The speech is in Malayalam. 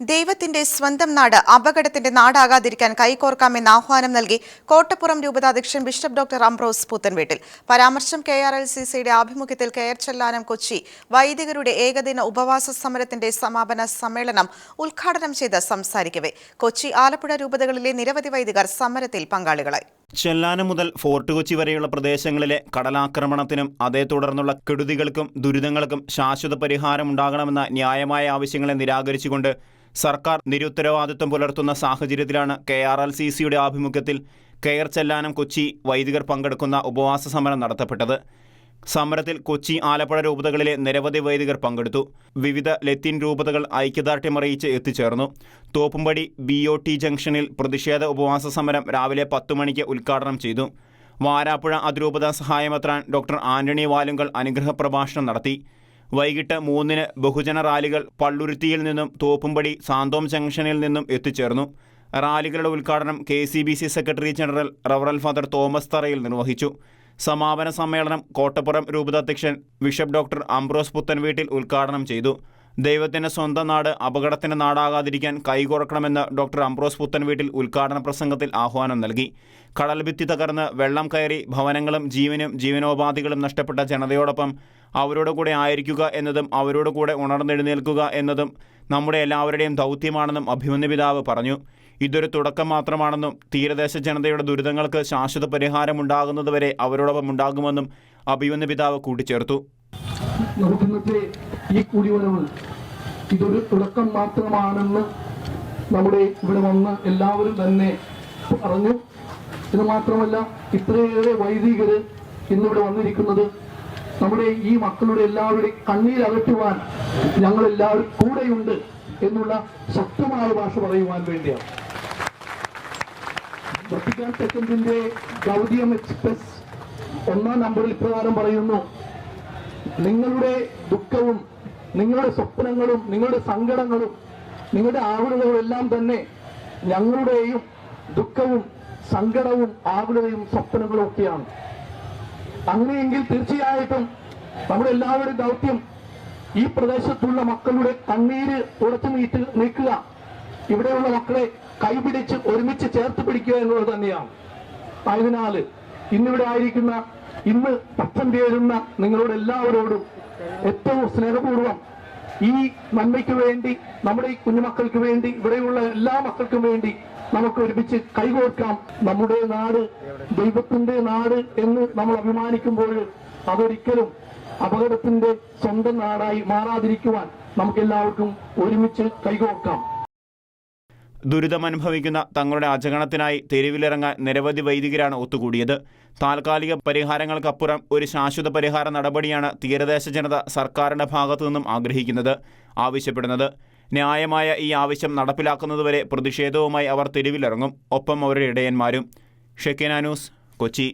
ദൈവത്തിന്റെ സ്വന്തം നാട് അപകടത്തിന്റെ നാടാകാതിരിക്കാൻ കൈകോർക്കാമെന്ന് ആഹ്വാനം നൽകി കോട്ടപ്പുറം രൂപതാധ്യക്ഷൻ ബിഷപ്പ് ഡോക്ടർ അംബ്രോസ് പുത്തൻവീട്ടിൽ. പരാമർശം കെ ആർ എൽ സി സിയുടെ ആഭിമുഖ്യത്തിൽ കെയർ ചെല്ലാനം കൊച്ചി വൈദികരുടെ ഏകദിന ഉപവാസ സമരത്തിന്റെ സമാപന സമ്മേളനം ഉദ്ഘാടനം ചെയ്ത് സംസാരിക്കവേ. കൊച്ചി ആലപ്പുഴ രൂപതകളിലെ നിരവധി വൈദികർ സമരത്തിൽ പങ്കാളികളായി. ചെല്ലാനം മുതൽ ഫോർട്ട് കൊച്ചി വരെയുള്ള പ്രദേശങ്ങളിലെ കടലാക്രമണത്തിനും അതേ തുടർന്നുള്ള കെടുതികൾക്കും ദുരിതങ്ങൾക്കും ശാശ്വത പരിഹാരമുണ്ടാകണമെന്ന ന്യായമായ ആവശ്യങ്ങളെ നിരാകരിച്ചുകൊണ്ട് സർക്കാർ നിരുത്തരവാദിത്വം പുലർത്തുന്ന സാഹചര്യത്തിലാണ് കെ ആർ എൽ സി സിയുടെ ആഭിമുഖ്യത്തിൽ കെയർ ചെല്ലാനം കൊച്ചി വൈദികർ പങ്കെടുക്കുന്ന ഉപവാസ സമരം നടത്തപ്പെട്ടത്. സമരത്തിൽ കൊച്ചി ആലപ്പുഴ രൂപതകളിലെ നിരവധി വൈദികർ പങ്കെടുത്തു. വിവിധ ലത്തീൻ രൂപതകൾ ഐക്യദാർഢ്യമറിയിച്ച് എത്തിച്ചേർന്നു. തോപ്പുംപടി ബി ഒ ടി ജംഗ്ഷനിൽ പ്രതിഷേധ ഉപവാസ സമരം രാവിലെ പത്തു മണിക്ക് ഉദ്ഘാടനം ചെയ്തു. വാരാപ്പുഴ അതിരൂപത സഹായമെത്രാൻ ഡോക്ടർ ആന്റണി വാലുങ്കൽ അനുഗ്രഹ പ്രഭാഷണം നടത്തി. വൈകിട്ട് മൂന്നിന് ബഹുജന റാലികൾ പള്ളുരുത്തിയിൽ നിന്നും തോപ്പുംപടി സാന്തോം ജംഗ്ഷനിൽ നിന്നും എത്തിച്ചേർന്നു. റാലികളുടെ ഉദ്ഘാടനം K C B C secretary general റവറൽ father Thomas Tharayil നിർവഹിച്ചു. സമാപന സമ്മേളനം കോട്ടപ്പുറം രൂപതാധ്യക്ഷൻ ബിഷപ്പ് ഡോക്ടർ അംബ്രോസ് പുത്തൻവീട്ടിൽ ഉദ്ഘാടനം ചെയ്തു. ദൈവത്തിന്റെ സ്വന്തം നാട് അപകടത്തിന്റെ നാടാകാതിരിക്കാൻ കൈകുറക്കണമെന്ന് ഡോക്ടർ അംബ്രോസ് പുത്തൻവീട്ടിൽ ഉദ്ഘാടന പ്രസംഗത്തിൽ ആഹ്വാനം നൽകി. കടൽഭിത്തി തകർന്ന് വെള്ളം കയറി ഭവനങ്ങളും ജീവനും ജീവനോപാധികളും നഷ്ടപ്പെട്ട ജനതയോടൊപ്പം അവരോട് കൂടെ ആയിരിക്കുക എന്നതും അവരോട് കൂടെ ഉണർന്നെഴുന്നേൽക്കുക എന്നതും നമ്മുടെ എല്ലാവരുടെയും ദൗത്യമാണെന്നും അഭിമന്യ പിതാവ് പറഞ്ഞു. ഇതൊരു തുടക്കം മാത്രമാണെന്നും തീരദേശ ജനതയുടെ ദുരിതങ്ങൾക്ക് ശാശ്വത പരിഹാരമുണ്ടാകുന്നതുവരെ അവരോടൊപ്പം ഉണ്ടാകുമെന്നും അഭിമന്യ പിതാവ് കൂട്ടിച്ചേർത്തു. ഇതൊരു തുടക്കം മാത്രമാണെന്ന് നമ്മുടെ ഇവിടെ വന്ന് എല്ലാവരും തന്നെ പറഞ്ഞു. ഇത് മാത്രമല്ല ഇത്രയേറെ വൈദികർ ഇന്നിവിടെ വന്നിരിക്കുന്നത് നമ്മുടെ ഈ മക്കളുടെ എല്ലാവരുടെയും കണ്ണീരകറ്റുവാൻ ഞങ്ങൾ എല്ലാവരും കൂടെയുണ്ട് എന്നുള്ള ശക്തമായ ഭാഷ പറയുവാൻ വേണ്ടിയാണ്. വത്തിക്കാൻ സെക്കൻഡിന്റെ ഗൗതിയം എക്സ്പ്രസ് ഒന്നാം നമ്പറിൽ ഇപ്രകാരം പറയുന്നു നിങ്ങളുടെ ദുഃഖവും നിങ്ങളുടെ സ്വപ്നങ്ങളും നിങ്ങളുടെ സങ്കടങ്ങളും നിങ്ങളുടെ ആകുലതകളും എല്ലാം തന്നെ ഞങ്ങളുടെയും ദുഃഖവും സങ്കടവും ആകുലതയും സ്വപ്നങ്ങളും ഒക്കെയാണ്. അങ്ങനെയെങ്കിൽ തീർച്ചയായിട്ടും നമ്മുടെ എല്ലാവരുടെയും ദൗത്യം ഈ പ്രദേശത്തുള്ള മക്കളുടെ കണ്ണീര് തുടച്ചു നീറ്റ് നീക്കുക. ഇവിടെയുള്ള മക്കളെ കൈപിടിച്ച് ഒരുമിച്ച് ചേർത്ത് പിടിക്കുക എന്നുള്ളത് തന്നെയാണ്. ആയതിനാല് ഇന്നിവിടെ ആയിരിക്കുന്ന ഇന്ന് പത്രം ചേരുന്ന നിങ്ങളോട് എല്ലാവരോടും ഏറ്റവും സ്നേഹപൂർവം ഈ നന്മയ്ക്ക് വേണ്ടി നമ്മുടെ ഈ കുഞ്ഞുമക്കൾക്ക് വേണ്ടി ഇവിടെയുള്ള എല്ലാ മക്കൾക്കും വേണ്ടി നമുക്ക് ഒരുമിച്ച് കൈകോർക്കാം. നമ്മുടെ നാട് ദൈവത്തിന്റെ നാട് എന്ന് നമ്മൾ അഭിമാനിക്കുമ്പോൾ അതൊരിക്കലും അപകടത്തിന്റെ സ്വന്തം നാടായി മാറാതിരിക്കുവാൻ നമുക്ക് എല്ലാവർക്കും ഒരുമിച്ച് കൈകോർക്കാം. ദുരിതമനുഭവിക്കുന്ന തങ്ങളുടെ അജഗണത്തിനായി തെരുവിലിറങ്ങാൻ നിരവധി വൈദികരാണ് ഒത്തുകൂടിയത്. താൽക്കാലിക പരിഹാരങ്ങൾക്കപ്പുറം ഒരു ശാശ്വത പരിഹാര നടപടിയാണ് തീരദേശ ജനത സർക്കാരിന്റെ ഭാഗത്തു നിന്നും ആഗ്രഹിക്കുന്നത് ആവശ്യപ്പെടുന്നത്. ന്യായമായ ഈ ആവശ്യം നടപ്പിലാക്കുന്നതുവരെ പ്രതിഷേധവുമായി അവർ തെരുവിലിറങ്ങും. ഒപ്പം അവരുടെ ഇടയന്മാരും. Shekinah news Kochi.